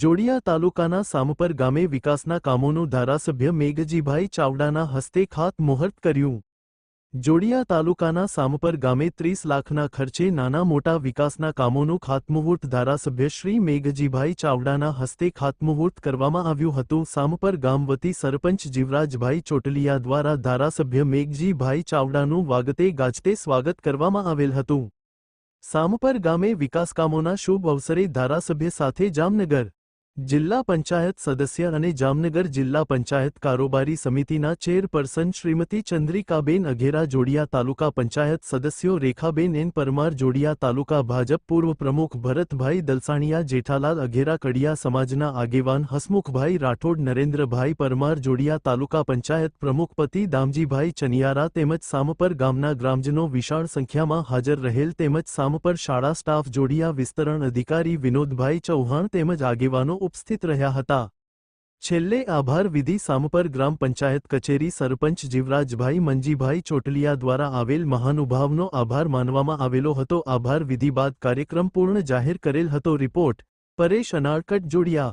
જોડિયા તાલુકાના સામપર ગામે વિકાસના કામોનું ધારાસભ્ય મેઘજીભાઈ ચાવડાના હસ્તે ખાતમુહૂર્ત કર્યું. જોડિયા તાલુકાના સામપર ગામે ત્રીસ લાખના ખર્ચે નાના મોટા વિકાસના કામોનું ખાતમુહૂર્ત ધારાસભ્ય શ્રી મેઘજીભાઈ ચાવડાના હસ્તે ખાતમુહૂર્ત કરવામાં આવ્યું હતું. સામપર ગામ વતી સરપંચ જીવરાજભાઈ ચોટલિયા દ્વારા ધારાસભ્ય મેઘજીભાઈ ચાવડાનું વાગતે ગાજતે સ્વાગત કરવામાં આવેલ હતું. સામપર ગામે વિકાસકામોના શુભ અવસરે ધારાસભ્ય સાથે જામનગર જિલ્લા પંચાયત સદસ્ય અને જામનગર જિલ્લા પંચાયત કારોબારી સમિતિના ચેરપર્સન શ્રીમતી ચંદ્રિકાબેન અઘેરા જોડિયા તાલુકા પંચાયત સદસ્યો રેખાબેન એન પરમાર જોડિયા તાલુકા ભાજપ પૂર્વ પ્રમુખ ભરતભાઈ દલસાણિયા, જેઠાલાલ અઘેરા, કડિયા સમાજના આગેવાન હસમુખભાઈ રાઠોડ, નરેન્દ્રભાઈ પરમાર જોડિયા તાલુકા પંચાયત પ્રમુખ પતિ દામજીભાઈ ચનિયારા તેમજ સામપર ગામના ગ્રામજનો વિશાળ સંખ્યામાં હાજર રહેલ તેમજ સામપર શાળા સ્ટાફ જોડિયા વિસ્તરણ અધિકારી વિનોદભાઈ ચૌહાણ તેમજ આગેવાનો ઉપસ્થિત રહ્યા હતા. છેલ્લે આભાર વિધિ સામપર ગ્રામ પંચાયત કચેરી સરપંચ જીવરાજભાઈ મંજીભાઈ ચોટલિયા દ્વારા આવેલ મહાનુભાવનો આભાર માનવામાં આવેલો હતો. આભાર વિધિ બાદ કાર્યક્રમ પૂર્ણ જાહેર કરેલ હતો. રિપોર્ટ પરેશ અનાળકટ જોડિયા.